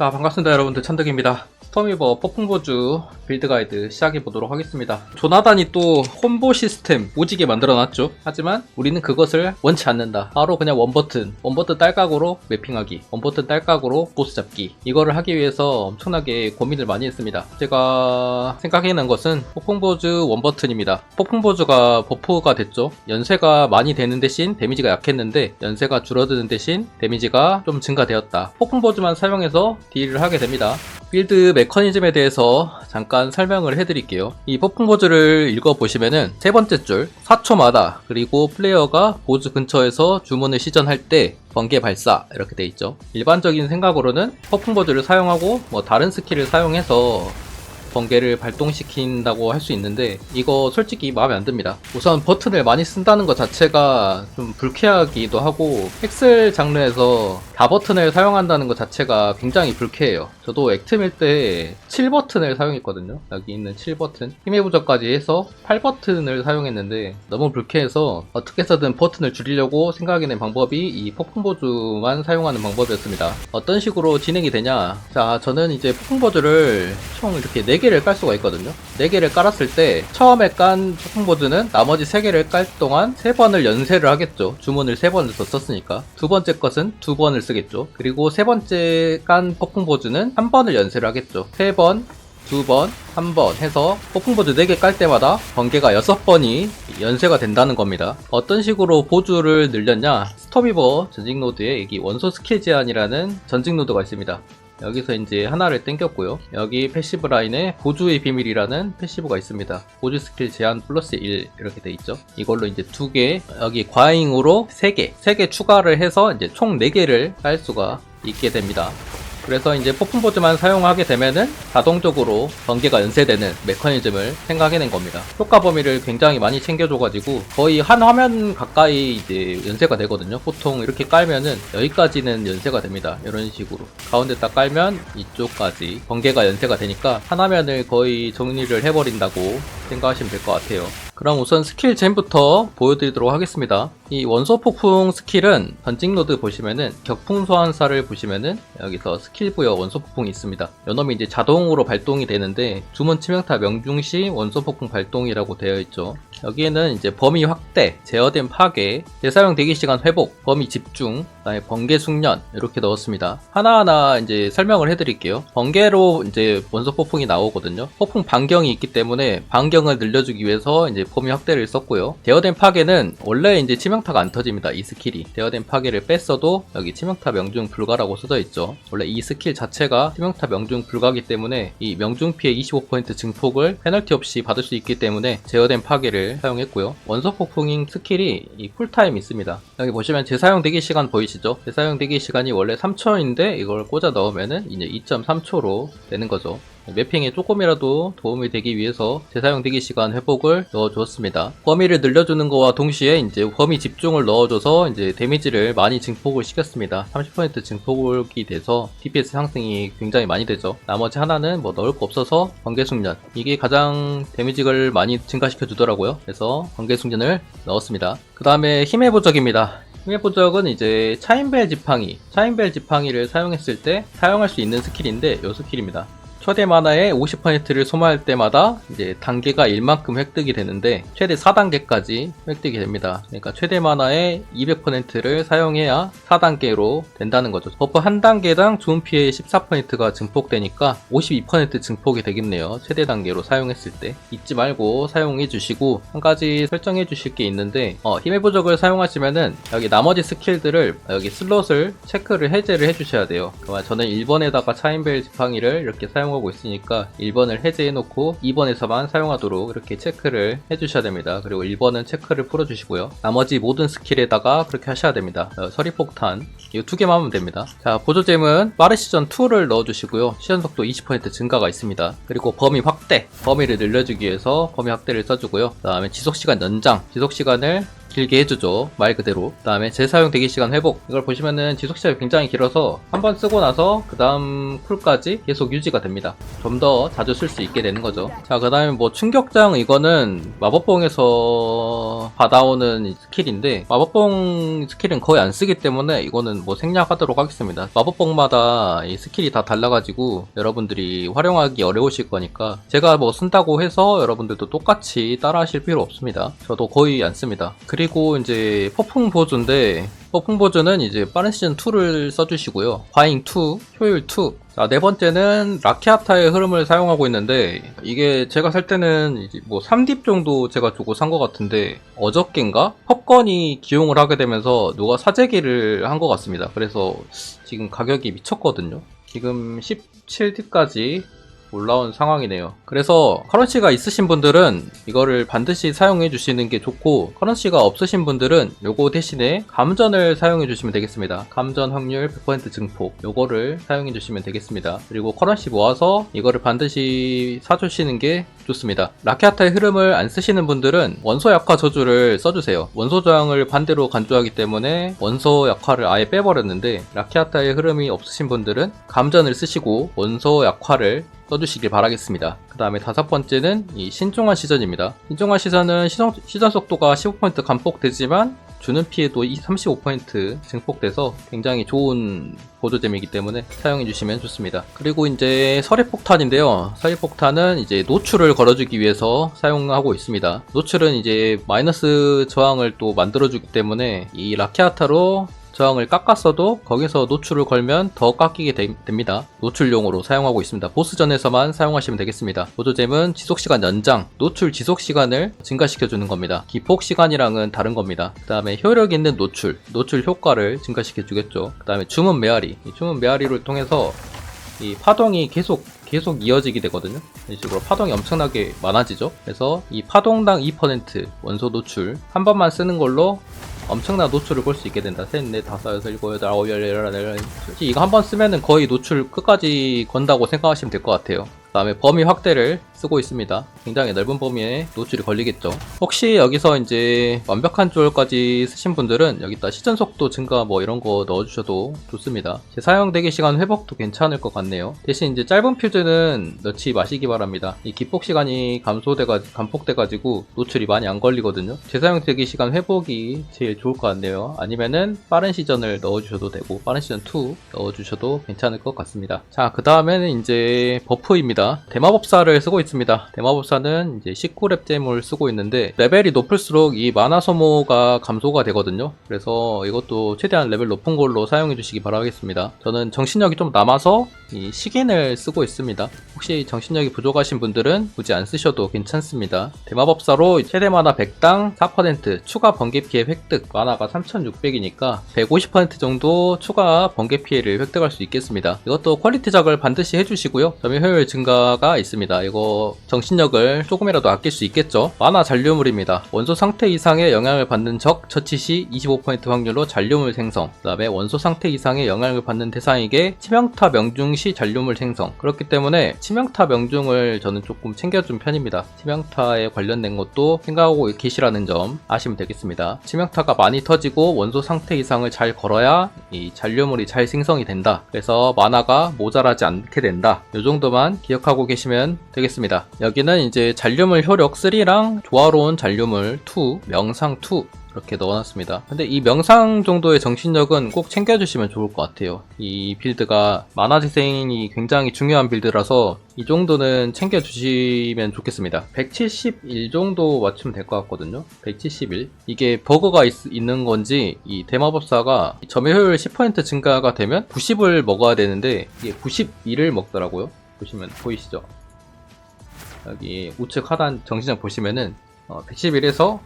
자 반갑습니다 여러분들. 천덕입니다. 스톰이버 폭풍보주 빌드 가이드 시작해 보도록 하겠습니다. 조나단이 또 콤보 시스템 오지게 만들어 놨죠. 하지만 우리는 그것을 원치 않는다. 바로 그냥 원버튼 원버튼 딸깍으로 매핑하기 원버튼 딸깍으로 보스 잡기. 이거를 하기 위해서 엄청나게 고민을 많이 했습니다. 제가 생각해 낸 것은 폭풍보주 원버튼입니다. 폭풍보주가 버프가 됐죠. 연세가 많이 되는 대신 데미지가 약했는데 연세가 줄어드는 대신 데미지가 좀 증가되었다. 폭풍보주만 사용해서 딜을 하게 됩니다. 빌드 메커니즘에 대해서 잠깐 설명을 해드릴게요. 이 폭풍 보즈를 읽어보시면은 세 번째 줄 4초마다 그리고 플레이어가 보즈 근처에서 주문을 시전할 때 번개 발사 이렇게 돼 있죠. 일반적인 생각으로는 폭풍 보즈를 사용하고 뭐 다른 스킬을 사용해서 번개를 발동시킨다고 할 수 있는데 이거 솔직히 마음에 안 듭니다. 우선 버튼을 많이 쓴다는 것 자체가 좀 불쾌하기도 하고 엑셀 장르에서 다 버튼을 사용한다는 것 자체가 굉장히 불쾌해요. 저도 액트밀 때 7버튼을 사용했거든요. 여기 있는 7버튼 힘의 부족까지 해서 8버튼을 사용했는데 너무 불쾌해서 어떻게 해서든 버튼을 줄이려고 생각해낸 방법이 이 폭풍보주만 사용하는 방법이었습니다. 어떤 식으로 진행이 되냐 자 저는 이제 폭풍보주를 총 이렇게 4 개를 깔 수가 있거든요 4개를 깔았을 때 처음에 깐 폭풍보드는 나머지 3개를 깔 동안 3번을 연세를 하겠죠 주문을 3번을 더 썼으니까 두 번째 것은 2번을 쓰겠죠 그리고 세 번째 깐 폭풍보드는 3번을 연세를 하겠죠 3번 두 번, 한 번 해서 폭풍보드 4개 깔 때마다 번개가 6번이 연쇄가 된다는 겁니다. 어떤 식으로 보주를 늘렸냐? 스토미버 전직 노드에 여기 원소 스킬 제한이라는 전직 노드가 있습니다. 여기서 이제 하나를 땡겼고요. 여기 패시브 라인에 보주의 비밀이라는 패시브가 있습니다. 보주 스킬 제한 플러스 1 이렇게 돼 있죠. 이걸로 이제 두 개, 여기 과잉으로 3개, 3개 추가를 해서 이제 총 4개를 깔 수가 있게 됩니다. 그래서 이제 폭풍보드만 사용하게 되면은 자동적으로 번개가 연쇄되는 메커니즘을 생각해낸 겁니다. 효과 범위를 굉장히 많이 챙겨줘가지고 거의 한 화면 가까이 이제 연쇄가 되거든요. 보통 이렇게 깔면은 여기까지는 연쇄가 됩니다. 이런 식으로 가운데 딱 깔면 이쪽까지 번개가 연쇄가 되니까 한 화면을 거의 정리를 해버린다고 생각하시면 될 것 같아요. 그럼 우선 스킬 젠부터 보여드리도록 하겠습니다. 이 원소 폭풍 스킬은 던징 노드 보시면은 격풍 소환사를 보시면은 여기서 스킬 부여 원소 폭풍이 있습니다. 요놈이 이제 자동으로 발동이 되는데 주문 치명타 명중 시 원소 폭풍 발동이라고 되어 있죠. 여기에는 이제 범위 확대, 제어된 파괴, 재사용 대기 시간 회복, 범위 집중, 그다음에 번개 숙련 이렇게 넣었습니다. 하나하나 이제 설명을 해드릴게요. 번개로 이제 원소 폭풍이 나오거든요. 폭풍 반경이 있기 때문에 반경을 늘려주기 위해서 이제 범위 확대를 썼고요. 제어된 파괴는 원래 이제 치명 타가 안 터집니다. 이 스킬이 제어된 파괴를 뺐어도 여기 치명타 명중 불가라고 써져 있죠. 원래 이 스킬 자체가 치명타 명중 불가기 때문에 이 명중 피해 25% 증폭을 페널티 없이 받을 수 있기 때문에 제어된 파괴를 사용했고요. 원소 폭풍인 스킬이 이 쿨타임 있습니다. 여기 보시면 재사용 대기 시간 보이시죠? 재사용 대기 시간이 원래 3초인데 이걸 꽂아 넣으면은 이제 2.3초로 되는 거죠. 매핑에 조금이라도 도움이 되기 위해서 재사용 대기 시간 회복을 넣어주었습니다. 범위를 늘려주는 거와 동시에 이제 범위 집중을 넣어줘서 이제 데미지를 많이 증폭을 시켰습니다. 30% 증폭이 돼서 DPS 상승이 굉장히 많이 되죠. 나머지 하나는 뭐 넣을 거 없어서 번개 숙련 이게 가장 데미지를 많이 증가시켜 주더라고요. 그래서 번개 숙련을 넣었습니다. 그 다음에 힘의 부적입니다. 힘의 부적은 이제 차인벨 지팡이, 차인벨 지팡이를 사용했을 때 사용할 수 있는 스킬인데 이 스킬입니다. 최대 만화의 50%를 소모할 때마다 이제 단계가 1만큼 획득이 되는데 최대 4단계까지 획득이 됩니다. 그러니까 최대 만화의 200%를 사용해야 4단계로 된다는 거죠. 버프 한 단계당 주운 피해 14%가 증폭되니까 52% 증폭이 되겠네요. 최대 단계로 사용했을 때 잊지 말고 사용해 주시고 한 가지 설정해 주실 게 있는데 어, 힘의 부족을 사용하시면은 여기 나머지 스킬들을 여기 슬롯을 체크를 해제를 해 주셔야 돼요. 저는 1번에다가 차인벨 지팡이를 이렇게 사용 하고 있으니까 1번을 해제해 놓고 2번에서만 사용하도록 이렇게 체크를 해 주셔야 됩니다. 그리고 1번은 체크를 풀어 주시고요. 나머지 모든 스킬에다가 그렇게 하셔야 됩니다. 어, 서리폭탄 이 두 개만 하면 됩니다. 자 보조잼은 빠른 시전 2를 넣어 주시고요. 시전 속도 20% 증가가 있습니다. 그리고 범위 확대 범위를 늘려주기 위해서 범위 확대를 써주고요. 그 다음에 지속시간 연장 지속시간을 길게 해주죠. 말 그대로. 그 다음에 재사용 대기 시간 회복. 이걸 보시면은 지속시간이 굉장히 길어서 한 번 쓰고 나서 그 다음 쿨까지 계속 유지가 됩니다. 좀 더 자주 쓸 수 있게 되는 거죠. 자, 그 다음에 뭐 충격장 이거는 마법봉에서 받아오는 이 스킬인데 마법봉 스킬은 거의 안 쓰기 때문에 이거는 뭐 생략하도록 하겠습니다. 마법봉마다 이 스킬이 다 달라가지고 여러분들이 활용하기 어려우실 거니까 제가 뭐 쓴다고 해서 여러분들도 똑같이 따라 하실 필요 없습니다. 저도 거의 안 씁니다. 그리고 이제 폭풍 보조인데 폭풍 보조는 이제 빠른 시즌 2를 써주시고요. 과잉 2, 효율 2. 자, 네 번째는 라키아타의 흐름을 사용하고 있는데 이게 제가 살 때는 뭐 3딥 정도 제가 주고 산 것 같은데 어저께인가 pop건이 기용을 하게 되면서 누가 사재기를 한 것 같습니다. 그래서 지금 가격이 미쳤거든요. 지금 17딥까지 올라온 상황이네요. 그래서 커런시가 있으신 분들은 이거를 반드시 사용해 주시는 게 좋고 커런시가 없으신 분들은 요거 대신에 감전을 사용해 주시면 되겠습니다. 감전 확률 100% 증폭 요거를 사용해 주시면 되겠습니다. 그리고 커런시 모아서 이거를 반드시 사주시는 게 좋습니다. 라키아타의 흐름을 안 쓰시는 분들은 원소 약화 저주를 써주세요. 원소 저항을 반대로 간주하기 때문에 원소 약화를 아예 빼버렸는데 라키아타의 흐름이 없으신 분들은 감전을 쓰시고 원소 약화를 써주시길 바라겠습니다. 그 다음에 다섯 번째는 이 신중한 시전입니다. 신중한 시전은 시선, 시전 속도가 15% 감폭되지만 주는 피해도 35% 증폭돼서 굉장히 좋은 보조잼이기 때문에 사용해 주시면 좋습니다. 그리고 이제 서리폭탄인데요. 서리폭탄은 이제 노출을 걸어주기 위해서 사용하고 있습니다. 노출은 이제 마이너스 저항을 또 만들어주기 때문에 이 라키아타로 저항을 깎았어도 거기서 노출을 걸면 더 깎이게 되- 됩니다. 노출용으로 사용하고 있습니다. 보스전에서만 사용하시면 되겠습니다. 보조잼은 지속시간 연장, 노출 지속시간을 증가시켜주는 겁니다. 기폭시간이랑은 다른 겁니다. 그 다음에 효력 있는 노출, 노출 효과를 증가시켜주겠죠. 그 다음에 주문 메아리, 이 주문 메아리를 통해서 이 파동이 계속 계속 이어지게 되거든요. 이런 식으로 파동이 엄청나게 많아지죠. 그래서 이 파동당 2% 원소 노출 한 번만 쓰는 걸로 엄청난 노출을 볼 수 있게 된다. 셋, 넷, 다섯, 여섯, 일곱, 여덟, 아홉, 열, 열하나, 열하나. 솔직히 이거 한 번 쓰면은 거의 노출 끝까지 건다고 생각하시면 될 것 같아요. 그 다음에 범위 확대를 쓰고 있습니다. 굉장히 넓은 범위에 노출이 걸리겠죠. 혹시 여기서 이제 완벽한 조절까지 쓰신 분들은 여기다 시전 속도 증가 뭐 이런 거 넣어주셔도 좋습니다. 제 사용 대기 시간 회복도 괜찮을 것 같네요. 대신 이제 짧은 퓨즈는 넣지 마시기 바랍니다. 이 기폭 시간이 감소돼가 감폭돼가지고 노출이 많이 안 걸리거든요. 재사용 대기 시간 회복이 제일 좋을 것 같네요. 아니면은 빠른 시전을 넣어주셔도 되고 빠른 시전 2 넣어주셔도 괜찮을 것 같습니다. 자, 그 다음에는 이제 버프입니다. 대마법사를 쓰고 있 습니다. 대마법사는 이제 19렙 잼을 쓰고 있는데 레벨이 높을수록 이 마나 소모가 감소가 되거든요. 그래서 이것도 최대한 레벨 높은 걸로 사용해 주시기 바라겠습니다. 저는 정신력이 좀 남아서 이 식인을 쓰고 있습니다. 혹시 정신력이 부족하신 분들은 굳이 안 쓰셔도 괜찮습니다. 대마법사로 최대 마나 100당 4% 추가 번개 피해 획득 마나가 3600이니까 150% 정도 추가 번개 피해를 획득할 수 있겠습니다. 이것도 퀄리티 작을 반드시 해주시고요. 점유 효율 증가가 있습니다. 이거 정신력을 조금이라도 아낄 수 있겠죠. 마나 잔류물입니다. 원소 상태 이상의 영향을 받는 적 처치 시 25% 확률로 잔류물 생성. 그 다음에 원소 상태 이상의 영향을 받는 대상에게 치명타 명중 시 잔류물 생성. 그렇기 때문에 치명타 명중을 저는 조금 챙겨준 편입니다. 치명타에 관련된 것도 생각하고 계시라는 점 아시면 되겠습니다. 치명타가 많이 터지고 원소 상태 이상을 잘 걸어야 이 잔류물이 잘 생성이 된다. 그래서 마나가 모자라지 않게 된다. 이 정도만 기억하고 계시면 되겠습니다. 여기는 이제 잔류물 효력 3랑 조화로운 잔류물 2, 명상 2 이렇게 넣어놨습니다. 근데 이 명상 정도의 정신력은 꼭 챙겨주시면 좋을 것 같아요. 이 빌드가 만화재생이 굉장히 중요한 빌드라서 이 정도는 챙겨주시면 좋겠습니다. 171 정도 맞추면 될 것 같거든요. 171. 이게 버그가 있, 는 건지 이 대마법사가 점유 효율 10% 증가가 되면 90을 먹어야 되는데 이게 91을 먹더라고요. 보시면 보이시죠? 여기 우측 하단 정신력 보시면은 어, 111에서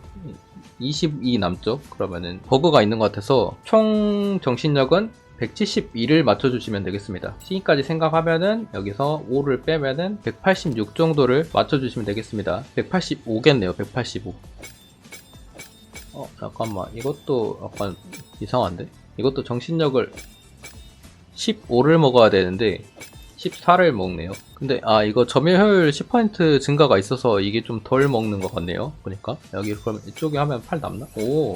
22 남죠? 그러면은 버그가 있는 것 같아서 총 정신력은 171을 맞춰주시면 되겠습니다. C까지 생각하면은 여기서 5를 빼면은 186 정도를 맞춰주시면 되겠습니다. 185겠네요. 185. 어 잠깐만 이것도 약간 이상한데? 이것도 정신력을 15를 먹어야 되는데 14를 먹네요. 근데 아 이거 점유 효율 10% 증가가 있어서 이게 좀 덜 먹는 것 같네요. 보니까. 여기 그럼 이쪽에 하면 8 남나? 오.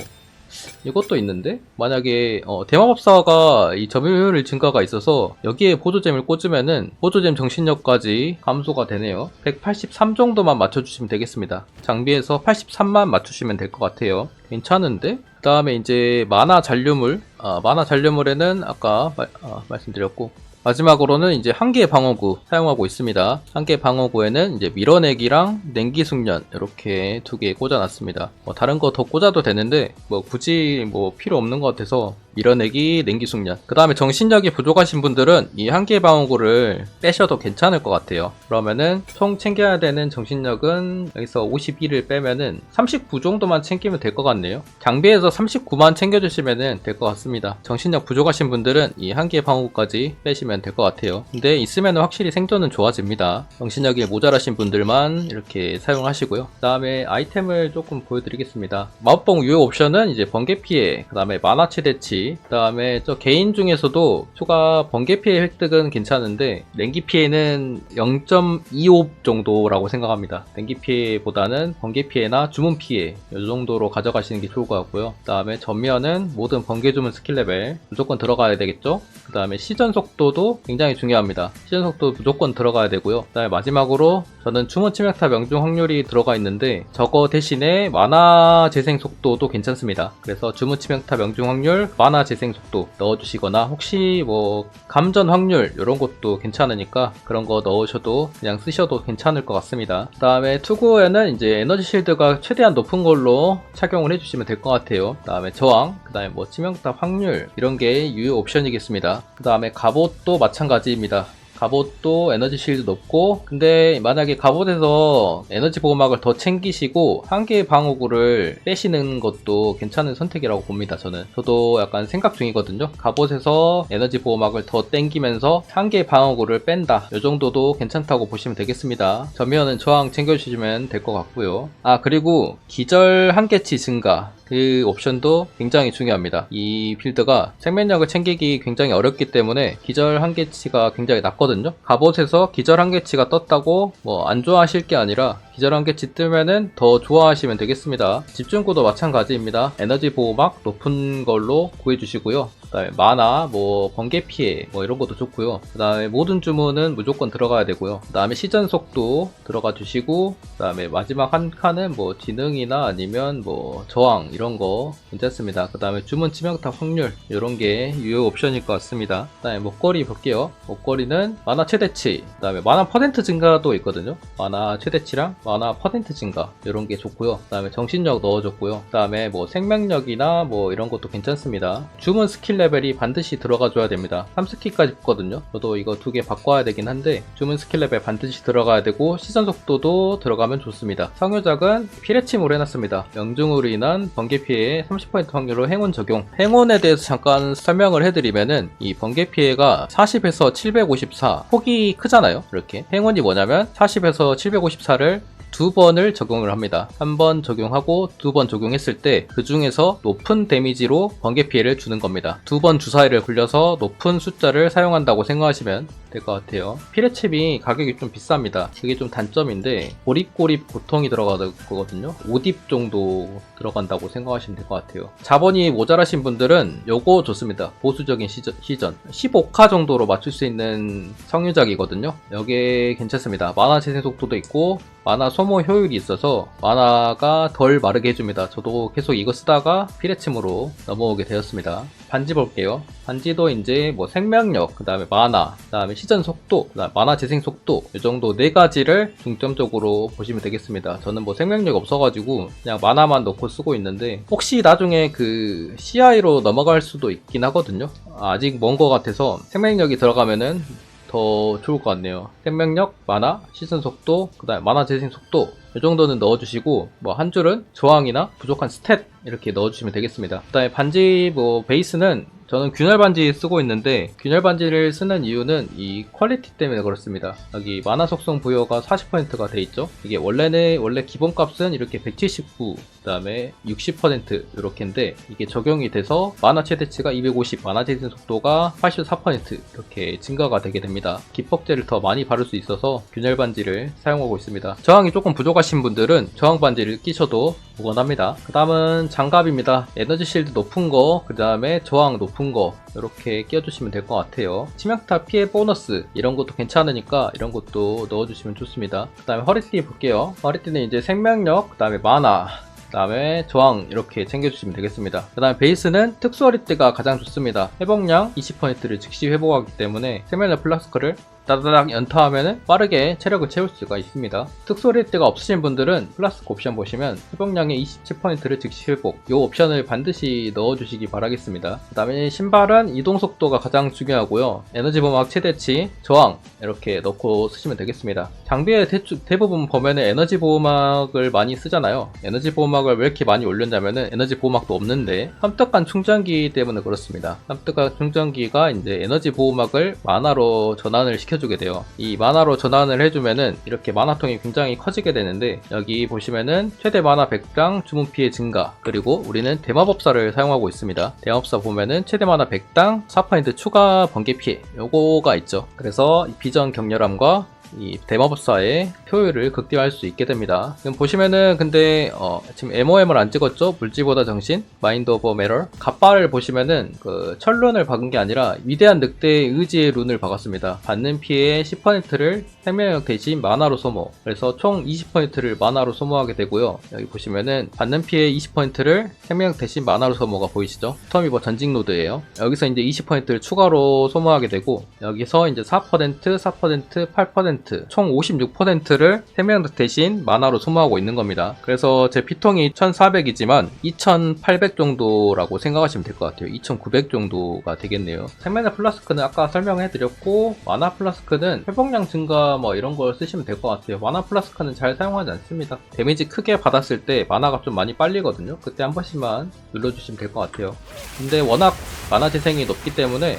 이것도 있는데? 만약에 어, 대마법사가 이 점유율 증가가 있어서 여기에 보조잼을 꽂으면은 보조잼 정신력까지 감소가 되네요. 183 정도만 맞춰주시면 되겠습니다. 장비에서 83만 맞추시면 될 것 같아요. 괜찮은데? 그 다음에 이제 만화 잔류물. 아, 만화 잔류물에는 아까 말, 아, 말씀드렸고 마지막으로는 이제 한 개의 방어구 사용하고 있습니다. 한 개의 방어구에는 이제 밀어내기랑 냉기 숙련 이렇게 두 개 꽂아놨습니다. 뭐 다른 거 더 꽂아도 되는데 뭐 굳이 뭐 필요 없는 것 같아서 밀어내기, 냉기 숙련. 그 다음에 정신력이 부족하신 분들은 이한 개의 방어구를 빼셔도 괜찮을 것 같아요. 그러면은 총 챙겨야 되는 정신력은 여기서 52를 빼면은 39 정도만 챙기면 될 것 같네요. 장비에서 39만 챙겨주시면 될 것 같습니다. 정신력 부족하신 분들은 이한 개의 방어구까지 빼시면 될 것 같아요. 근데 있으면 확실히 생존은 좋아집니다. 정신력이 모자라신 분들만 이렇게 사용하시고요. 그 다음에 아이템을 조금 보여드리겠습니다. 마법봉 유효 옵션은 이제 번개 피해, 그 다음에 만화 최대치, 그 다음에 저 개인 중에서도 추가 번개 피해 획득은 괜찮은데 냉기 피해는 0.25 정도라고 생각합니다. 냉기 피해보다는 번개 피해나 주문 피해 이 정도로 가져가시는 게 좋을 것 같고요. 그 다음에 전면은 모든 번개 주문 스킬 레벨 무조건 들어가야 되겠죠. 그 다음에 시전 속도도 굉장히 중요합니다. 시전 속도 무조건 들어가야 되고요. 그 다음에 마지막으로 저는 주문 치명타 명중 확률이 들어가 있는데 저거 대신에 만화 재생 속도도 괜찮습니다. 그래서 주문 치명타 명중 확률, 만화 재생 속도 넣어주시거나 혹시 뭐 감전 확률 이런 것도 괜찮으니까 그런 거 넣으셔도 그냥 쓰셔도 괜찮을 것 같습니다. 그 다음에 투구에는 이제 에너지 실드가 최대한 높은 걸로 착용을 해주시면 될 것 같아요. 그 다음에 저항, 그 다음에 뭐 치명타 확률 이런 게 유효 옵션이겠습니다. 그 다음에 갑옷도 마찬가지입니다. 갑옷도 에너지 실드 높고 근데 만약에 갑옷에서 에너지 보호막을 더 챙기시고 한 개의 방어구를 빼시는 것도 괜찮은 선택이라고 봅니다 저는. 저도 약간 생각 중이거든요. 갑옷에서 에너지 보호막을 더 땡기면서 한 개의 방어구를 뺀다. 이 정도도 괜찮다고 보시면 되겠습니다. 전면은 저항 챙겨주시면 될 것 같고요. 아 그리고 기절 한계치 증가 그 옵션도 굉장히 중요합니다. 이 빌드가 생명력을 챙기기 굉장히 어렵기 때문에 기절 한계치가 굉장히 낮거든요. 갑옷에서 기절 한계치가 떴다고 뭐 안 좋아하실 게 아니라 기절 한계치 뜨면은 더 좋아하시면 되겠습니다. 집중구도 마찬가지입니다. 에너지 보호막 높은 걸로 구해주시고요. 그 다음에 만화, 뭐 번개 피해 뭐 이런 것도 좋고요. 그 다음에 모든 주문은 무조건 들어가야 되고요. 그 다음에 시전 속도 들어가 주시고 그 다음에 마지막 한 칸은 뭐 지능이나 아니면 뭐 저항 이런 거 괜찮습니다. 그 다음에 주문 치명타 확률 이런 게 유효 옵션일 것 같습니다. 그 다음에 목걸이 볼게요. 목걸이는 만화 최대치, 그 다음에 만화 퍼센트 증가도 있거든요. 만화 최대치랑 만화 퍼센트 증가 이런 게 좋고요. 그 다음에 정신력 넣어줬고요. 그 다음에 뭐 생명력이나 뭐 이런 것도 괜찮습니다. 주문 스킬 레벨이 반드시 들어가줘야 됩니다. 3스킬까지 붙거든요. 저도 이거 두 개 바꿔야 되긴 한데 주문 스킬 레벨 반드시 들어가야 되고 시선 속도도 들어가면 좋습니다. 상효작은 피레침으로 해놨습니다. 명중으로 인한 번개 피해 30% 확률로 행운 적용. 행운에 대해서 잠깐 설명을 해드리면은 이 번개 피해가 40에서 754 폭이 크잖아요. 이렇게 행운이 뭐냐면 40에서 754를 두 번을 적용을 합니다. 한 번 적용하고 두 번 적용했을 때 그 중에서 높은 데미지로 번개 피해를 주는 겁니다. 두 번 주사위를 굴려서 높은 숫자를 사용한다고 생각하시면 될 것 같아요. 피레칩이 가격이 좀 비쌉니다. 그게 좀 단점인데 고립고립 고통이 들어가거든요. 5딥 정도 들어간다고 생각하시면 될 것 같아요. 자본이 모자라신 분들은 요거 좋습니다. 보수적인 시전, 시전. 15카 정도로 맞출 수 있는 성유작이거든요. 여기에 괜찮습니다. 만화 재생 속도도 있고 만화 소모 효율이 있어서 만화가 덜 마르게 해줍니다. 저도 계속 이거 쓰다가 피레침으로 넘어오게 되었습니다. 반지 볼게요. 반지도 이제 뭐 생명력, 그 다음에 만화, 그 다음에 시전 속도, 그다음 만화 재생 속도 이 정도 네 가지를 중점적으로 보시면 되겠습니다. 저는 뭐 생명력 없어가지고 그냥 만화만 넣고 쓰고 있는데 혹시 나중에 그 CI로 넘어갈 수도 있긴 하거든요. 아직 먼 것 같아서 생명력이 들어가면은 더 좋을 것 같네요. 생명력, 만화, 시선 속도, 그 다음에 만화 재생 속도 이 정도는 넣어주시고 뭐 한 줄은 저항이나 부족한 스탯 이렇게 넣어주시면 되겠습니다. 그 다음에 반지 뭐 베이스는 저는 균열 반지 쓰고 있는데 균열 반지를 쓰는 이유는 이 퀄리티 때문에 그렇습니다. 여기 만화 속성 부여가 40%가 돼 있죠. 이게 원래는 원래 기본 값은 이렇게 179, 그 다음에 60% 이렇게인데 이게 적용이 돼서 만화 최대치가 250, 만화 재생 속도가 84% 이렇게 증가가 되게 됩니다. 기법제를 더 많이 바를 수 있어서 균열 반지를 사용하고 있습니다. 저항이 조금 부족하신 분들은 저항 반지를 끼셔도 무관합니다. 그 다음은 장갑입니다. 에너지 실드 높은 거, 그 다음에 저항 높은 거 이렇게 끼워주시면 될 것 같아요. 치명타 피해 보너스 이런 것도 괜찮으니까 이런 것도 넣어주시면 좋습니다. 그 다음에 허리띠 볼게요. 허리띠는 이제 생명력, 그 다음에 마나, 그 다음에 저항 이렇게 챙겨주시면 되겠습니다. 그 다음에 베이스는 특수 허리띠가 가장 좋습니다. 회복량 20%를 즉시 회복하기 때문에 생명력 플라스크를 따다닥 연타하면 빠르게 체력을 채울 수가 있습니다. 특수리 때가 없으신 분들은 플라스크 옵션 보시면 회복량의 27%를 즉시 회복 이 옵션을 반드시 넣어주시기 바라겠습니다. 그 다음에 신발은 이동 속도가 가장 중요하고요. 에너지 보호막 최대치, 저항 이렇게 넣고 쓰시면 되겠습니다. 장비에 대추, 대부분 보면은 에너지 보호막을 많이 쓰잖아요. 에너지 보호막을 왜 이렇게 많이 올렸냐면은 에너지 보호막도 없는데 삼떡간 충전기 때문에 그렇습니다. 삼떡간 충전기가 이제 에너지 보호막을 만화로 전환을 시켜 주게 돼요. 이 만화로 전환을 해주면은 이렇게 만화통이 굉장히 커지게 되는데 여기 보시면은 최대 만화 100당 주문 피해 증가 그리고 우리는 대마법사를 사용하고 있습니다. 대마법사 보면은 최대 만화 100당 4% 추가 번개 피해 요거가 있죠. 그래서 이 비전 격렬함과 이 대마법사의 효율을 극대화할 수 있게 됩니다. 지금 보시면은 근데 어, 지금 MOM을 안 찍었죠? 물질보다 정신, 마인드 오버 메럴. 갑바를 보시면은 그 철룬을 박은 게 아니라 위대한 늑대의 의지의 룬을 박았습니다. 받는 피해의 10%를 생명력 대신 만화로 소모. 그래서 총 20%를 만화로 소모하게 되고요. 여기 보시면은 받는 피해 20%를 생명력 대신 만화로 소모가 보이시죠? 스톰이버 전직 노드예요. 여기서 이제 20%를 추가로 소모하게 되고 여기서 이제 4%, 4%, 8%, 총 56%를 생명력 대신 만화로 소모하고 있는 겁니다. 그래서 제 피통이 1400이지만 2800 정도라고 생각하시면 될 것 같아요. 2900 정도가 되겠네요. 생명력 플라스크는 아까 설명해 드렸고 만화 플라스크는 회복량 증가 뭐 이런 걸 쓰시면 될 것 같아요. 만화 플라스크는 잘 사용하지 않습니다. 데미지 크게 받았을 때 만화가 좀 많이 빨리거든요. 그때 한 번씩만 눌러주시면 될 것 같아요. 근데 워낙 만화 재생이 높기 때문에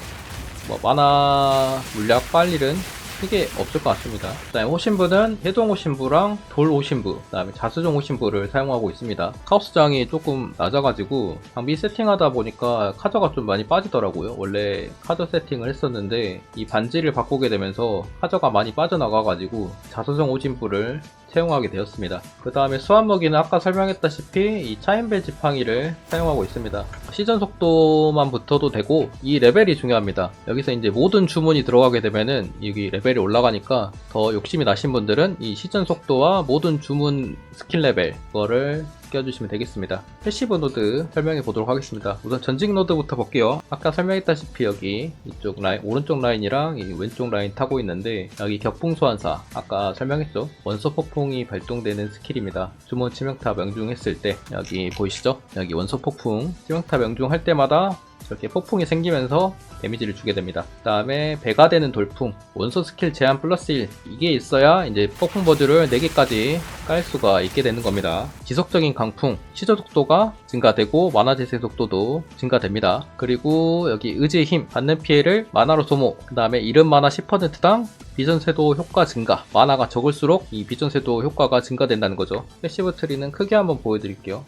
뭐 만화 물약 빨일은 크게 없을 것 같습니다. 그 다음에 호신부는 해동 호신부랑 돌 호신부, 그 다음에 자수종 호신부를 사용하고 있습니다. 카오스장이 조금 낮아가지고 장비 세팅하다 보니까 카저가 좀 많이 빠지더라고요. 원래 카저 세팅을 했었는데 이 반지를 바꾸게 되면서 카저가 많이 빠져나가가지고 자수종 호신부를 채용하게 되었습니다. 그 다음에 수완무기는 아까 설명했다시피 이 차인벨 지팡이를 사용하고 있습니다. 시전 속도만 붙어도 되고 이 레벨이 중요합니다. 여기서 이제 모든 주문이 들어가게 되면은 여기 레벨이 올라가니까 더 욕심이 나신 분들은 이 시전 속도와 모든 주문 스킬 레벨 그거를 껴주시면 되겠습니다. 패시브 노드 설명해 보도록 하겠습니다. 우선 전직 노드부터 볼게요. 아까 설명했다시피 여기 이쪽 라인, 오른쪽 라인이랑 이 왼쪽 라인 타고 있는데 여기 격풍 소환사 아까 설명했죠? 원소 폭풍이 발동되는 스킬입니다. 주문 치명타 명중했을 때 여기 보이시죠? 여기 원소 폭풍 치명타 명중할 때마다 이렇게 폭풍이 생기면서 데미지를 주게 됩니다. 그 다음에 배가 되는 돌풍, 원소 스킬 제한 플러스 1 이게 있어야 이제 폭풍 버즈를 4개까지 깔 수가 있게 되는 겁니다. 지속적인 강풍, 시저 속도가 증가되고 만화 재생 속도도 증가됩니다. 그리고 여기 의지의 힘, 받는 피해를 만화로 소모, 그 다음에 이름 만화 10%당 비전 쇄도 효과 증가, 만화가 적을수록 이 비전 쇄도 효과가 증가된다는 거죠. 패시브 트리는 크게 한번 보여드릴게요.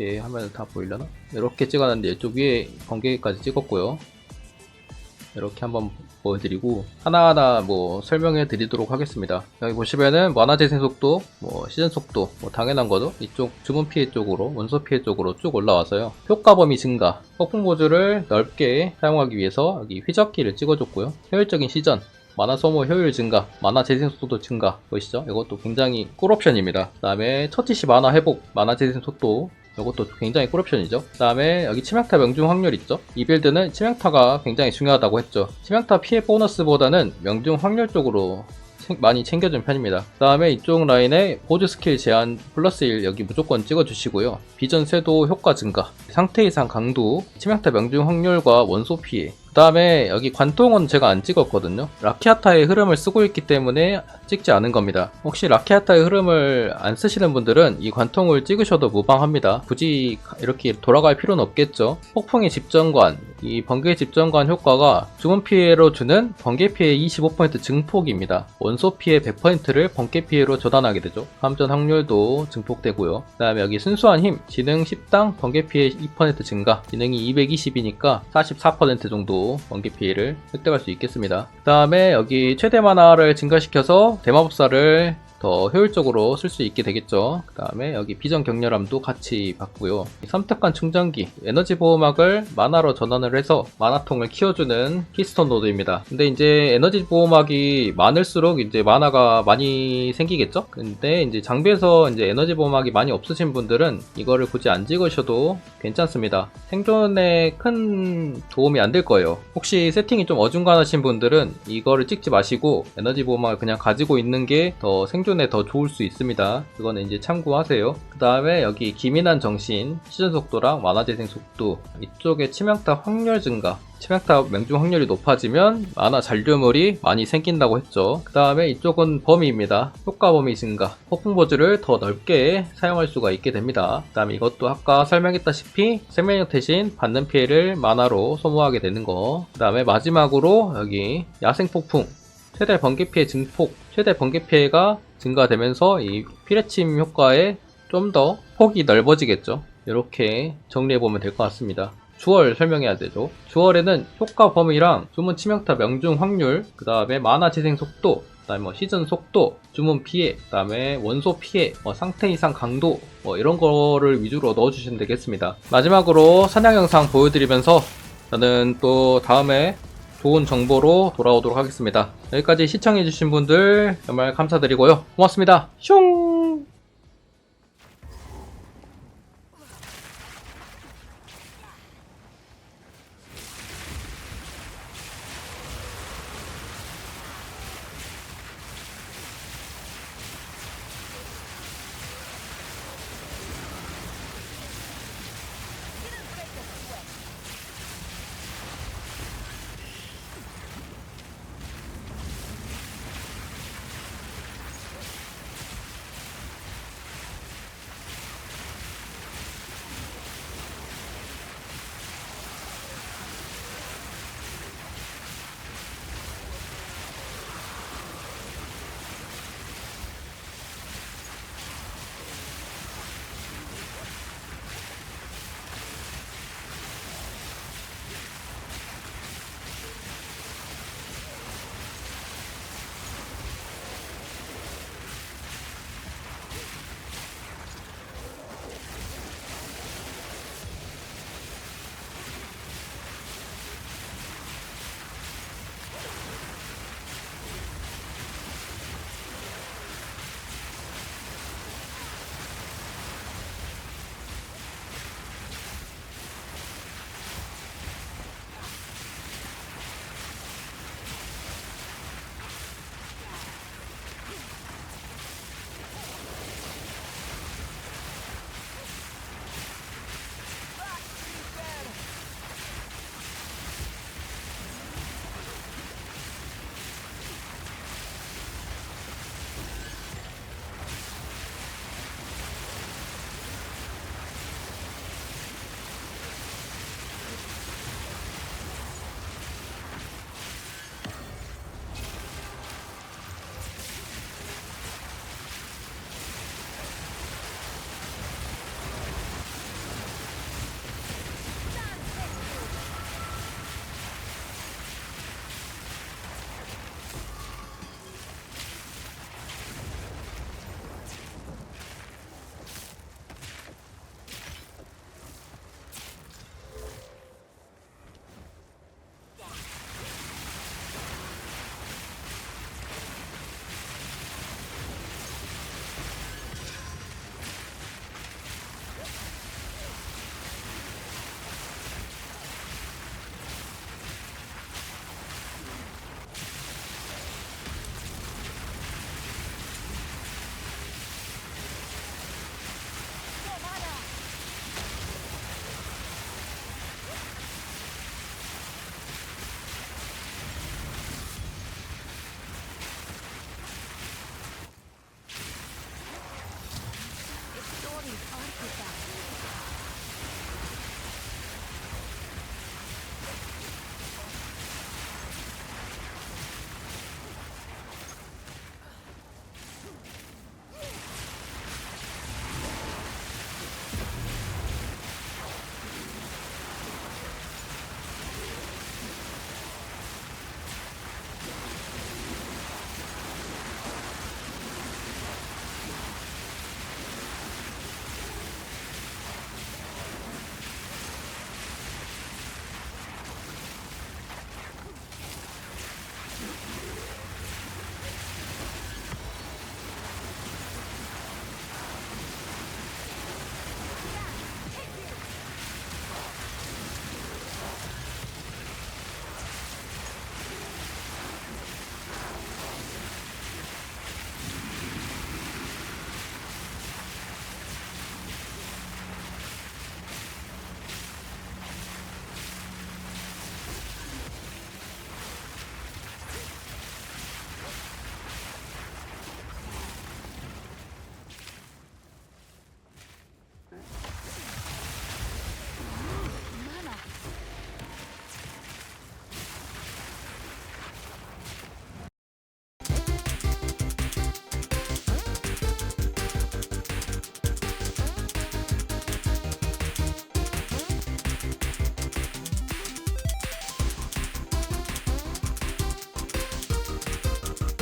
이렇게 하면 다 보이려나? 이렇게 찍었는데 이쪽 위에 번개까지 찍었고요. 이렇게 한번 보여드리고 하나하나 뭐 설명해 드리도록 하겠습니다. 여기 보시면은 만화 재생 속도, 뭐 시즌 속도, 뭐 당연한 거죠. 이쪽 주문 피해 쪽으로, 원소 피해 쪽으로 쭉 올라와서요. 효과 범위 증가, 폭풍 보조를 넓게 사용하기 위해서 여기 휘적기를 찍어줬고요. 효율적인 시전, 만화 소모 효율 증가, 만화 재생 속도 증가 보이시죠? 이것도 굉장히 꿀 옵션입니다. 그 다음에 처치시 만화 회복, 만화 재생 속도 이것도 굉장히 꿀옵션이죠. 그 다음에 여기 치명타 명중 확률 있죠. 이 빌드는 치명타가 굉장히 중요하다고 했죠. 치명타 피해 보너스보다는 명중 확률 쪽으로 많이 챙겨준 편입니다. 그 다음에 이쪽 라인에 보조 스킬 제한 플러스 1 여기 무조건 찍어주시고요. 비전 쇄도 효과 증가, 상태 이상 강도, 치명타 명중 확률과 원소 피해, 그 다음에 여기 관통은 제가 안 찍었거든요. 라키아타의 흐름을 쓰고 있기 때문에 찍지 않은 겁니다. 혹시 라키아타의 흐름을 안 쓰시는 분들은 이 관통을 찍으셔도 무방합니다. 굳이 이렇게 돌아갈 필요는 없겠죠. 폭풍의 집전관, 이 번개 집전관 효과가 주문 피해로 주는 번개 피해 25% 증폭입니다. 원소 피해 100%를 번개 피해로 전환하게 되죠. 감전 확률도 증폭되고요. 그 다음에 여기 순수한 힘, 지능 10당 번개 피해 2% 증가, 지능이 220이니까 44% 정도 번개 피해를 획득할 수 있겠습니다. 그 다음에 여기 최대 만화를 증가시켜서 대마법사를 더 효율적으로 쓸 수 있게 되겠죠. 그 다음에 여기 비전 격렬함도 같이. 이 섬뜩한 충전기, 에너지 보호막을 만화로 전환을 해서 만화통을 키워주는 키스톤 노드입니다. 근데 이제 에너지 보호막이 많을수록 이제 만화가 많이 생기겠죠? 근데 이제 장비에서 이제 에너지 보호막이 많이 없으신 분들은 이거를 굳이 안 찍으셔도 괜찮습니다. 생존에 큰 도움이 안 될 거예요. 혹시 세팅이 좀 어중간하신 분들은 이거를 찍지 마시고 에너지 보호막을 그냥 가지고 있는 게 더 생존 에 더 좋을 수 있습니다. 그거는 이제 참고하세요. 그 다음에 여기 기민한 정신, 시전 속도랑 만화 재생 속도 이쪽에 치명타 확률 증가 치명타 명중 확률이 높아지면 만화 잔류물이 많이 생긴다고 했죠. 그 다음에 이쪽은 범위입니다. 효과 범위 증가. 폭풍 보즈를 더 넓게 사용할 수가 있게 됩니다. 그 다음에 이것도 아까 설명했다시피 생명력 대신 받는 피해를 만화로 소모하게 되는 거. 그 다음에 마지막으로 여기 야생 폭풍. 최대 번개 피해 증폭. 최대 번개 피해가 증가되면서 이 피레침 효과에 좀 더 폭이 넓어지겠죠. 이렇게 정리해보면 될 것 같습니다. 주얼 설명해야 되죠. 주얼에는 효과 범위랑 주문 치명타 명중 확률, 그 다음에 만화 재생 속도, 그 다음에 뭐 시즌 속도, 주문 피해, 그 다음에 원소 피해, 뭐 상태 이상 강도, 뭐 이런 거를 위주로 넣어주시면 되겠습니다. 마지막으로 사냥 영상 보여드리면서 저는 또 다음에 좋은 정보로 돌아오도록 하겠습니다. 여기까지 시청해주신 분들 정말 감사드리고요. 고맙습니다. 슝!